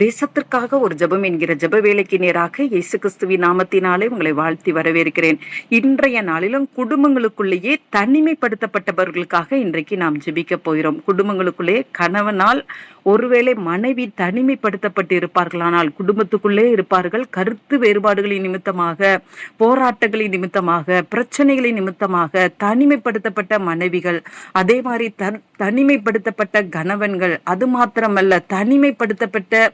தேசத்திற்காக ஒரு ஜபம் என்கிற ஜப வேலைக்கு நேராக இயேசு கிறிஸ்துவின் நாமத்தினாலே உங்களை வாழ்த்தி வரவேற்கிறேன். இன்றைய நாளிலும் குடும்பங்களுக்குள்ளேயே தனிமைப்படுத்தப்பட்டவர்களுக்காக இன்றைக்கு நாம் ஜெபிக்க போகிறோம். குடும்பங்களுக்குள்ளே கணவனால் ஒருவேளை மனைவி தனிமைப்படுத்தப்பட்டு இருப்பார்களானால் குடும்பத்துக்குள்ளே இருப்பார்கள். கருத்து வேறுபாடுகளின் நிமித்தமாக போராட்டங்களின் நிமித்தமாக பிரச்சனைகளின் நிமித்தமாக தனிமைப்படுத்தப்பட்ட மனைவிகள் அதே மாதிரி தன் தனிமைப்படுத்தப்பட்ட கணவன்கள் அது மாத்திரமல்ல தனிமைப்படுத்தப்பட்ட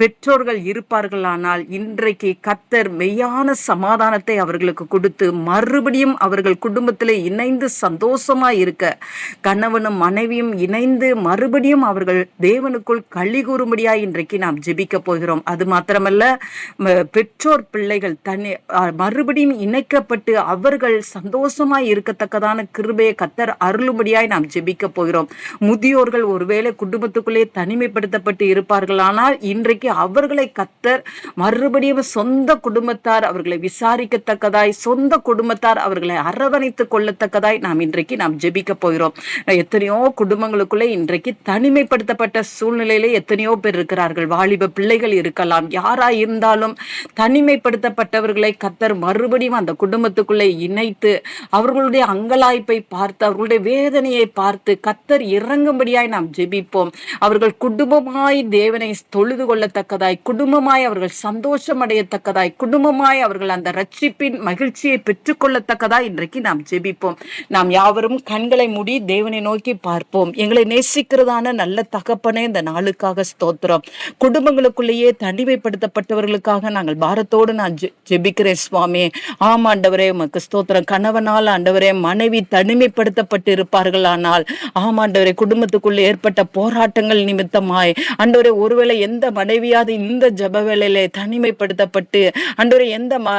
பெற்றோர்கள் இருப்பார்களானால் இன்றைக்கு கத்தர் மெய்யான சமாதானத்தை அவர்களுக்கு கொடுத்து மறுபடியும் அவர்கள் குடும்பத்திலே இணைந்து சந்தோஷமா இருக்க கணவனும் மனைவியும் இணைந்து மறுபடியும் அவர்கள் தேவனுக்குள் கள்ளி கூறும்படியா இன்றைக்கு நாம் ஜெபிக்க போகிறோம். அது மாத்திரமல்ல பெற்றோர் பிள்ளைகள் தனி மறுபடியும் இணைக்கப்பட்டு அவர்கள் சந்தோஷமாய் இருக்கத்தக்கதான கிருபையை கத்தர் அருளும்படியாய் நாம் ஜெபிக்க போகிறோம். முதியோர்கள் ஒருவேளை குடும்பத்துக்குள்ளே தனிமைப்படுத்தப்பட்டு இருப்பார்களானால் இன்றைக்கு அவர்களை கத்தர் மறுபடியும் சொந்த குடும்பத்தார் அவர்களை விசாரிக்கத்தக்கதாய் சொந்த குடும்பத்தார் அவர்களை அரவணைத்துக் கொள்ளத்தக்கதாய் நாம் இன்றைக்கு நாம் ஜெபிக்க போகிறோம். எத்தனையோ குடும்பங்களுக்குள்ளே இன்றைக்கு தனிமைப்படுத்தப்பட்ட சூழ்நிலையிலே எத்தனையோ பேர் இருக்கிறார்கள். வாலிப பிள்ளைகள் இருக்கலாம் யாரா இருந்தாலும் தனிமைப்படுத்தப்பட்டவர்களை கத்தர் மறுபடியும் அந்த குடும்பத்துக்குள்ளே இணைத்து அவர்களுடைய அங்கலாய்ப்பை பார்த்து அவர்களுடைய வேதனையை பார்த்து கத்தர் இறங்கும்படியாய் நாம் ஜெபிப்போம். அவர்கள் குடும்பமாய் தேவனை தொழுது கொள்ளத்தக்கதாய் குடும்பமாய் அவர்கள் சந்தோஷம் அடையத்தக்கதாய் குடும்பமாய் அவர்கள் அந்த ரட்சிப்பின் மகிழ்ச்சியை பெற்றுக்கொள்ளத்தக்கதாய் இன்றைக்கு நாம் ஜெபிப்போம். நாம் யாவரும் கண்களை மூடி தேவனை நோக்கி பார்ப்போம். எங்களை நேசிக்கிறதான நல்ல தகப்பனே இந்த நாளுக்காக ஸ்தோத்திரம். குடும்பங்களுக்குள்ளேயே தனிமைப்படுத்தப்பட்டவர்களுக்காக நாங்கள் பாரத்தோடு நான் ஜெ- ஜெபிக்கிறேன் சுவாமி ஆம் ஆண்டவரே உமக்கு ஸ்தோத்திரம். கணவனால் ஆண்டவரே மனைவி தனிமைப்படுத்தப்பட்டு இருப்பார்கள் ஆனால் ஆமாண்டவரே குடும்பத்துக்குள்ளே ஏற்பட்ட போராட்டங்கள் நிமித்தமாய். ஆண்டவரே ஒருவேளை எந்த மனைவி முடியாத இந்த ஜப வேளையிலே தனிமைப்படுத்தப்பட்டு ஆண்டவரே எந்த ம-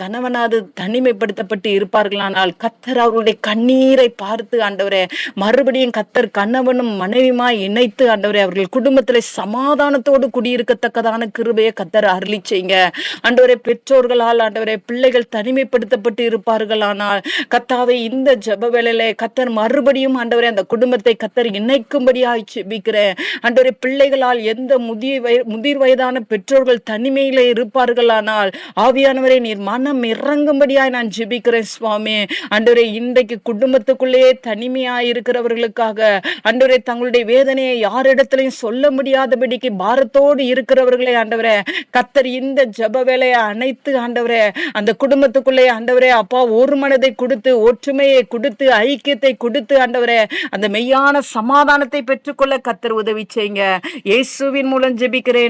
கணவனாவது தனிமைப்படுத்தப்பட்டு இருப்பார்களானால் கத்தர் அவருடைய கண்ணீரை பார்த்து ஆண்டவரே மறுபடியும் கத்தர் கணவனும் மனைவியுமாய் இணைத்து ஆண்டவரே அவர்கள் குடும்பத்திலே சமாதானத்தோடு குடியிருக்கத்தக்கதான கிருபையை கத்தர் அருளி செய்யுங்க. ஆண்டவரே பெற்றோர்களால் ஆண்டவரே பிள்ளைகள் தனிமைப்படுத்தப்பட்டு இருப்பார்களானால் கத்தாவை இந்த ஜப வேளையிலே கத்தர் மறுபடியும் ஆண்டவரே அந்த குடும்பத்தை கத்தர் இணைக்கும்படியாய் ஜெபிக்கிறேன். ஆண்டவரே பிள்ளைகளால் எந்த முதிய முதிய முதிர் வயதான பெற்றோர்கள் தனிமையிலே இருப்பார்களானால் ஆவியானவரே நீர் மனம் இறங்கும்படியாய் நான் ஜெபிக்கிறேன் சுவாமி. ஆண்டவரே இன்றைக்கு குடும்பத்துக்குள்ளேயே தனிமையாய் இருக்கிறவர்களுக்காக ஆண்டவரே தங்களுடைய வேதனையை யாரிடத்திலையும் சொல்ல முடியாதபடிக்கு பாரத்தோடு இருக்கிறவர்களே ஆண்டவரே கத்தர் இந்த ஜப வேலையை அனைத்து ஆண்டவரே அந்த குடும்பத்துக்குள்ளே ஆண்டவரே அப்பா ஒரு மனதை கொடுத்து ஒற்றுமையை கொடுத்து ஐக்கியத்தை கொடுத்து ஆண்டவரே அந்த மெய்யான சமாதானத்தை பெற்றுக்கொள்ள கத்தர் உதவி செய்யுங்க. இயேசுவின் மூலம் ஜெபிக்கிறேன்.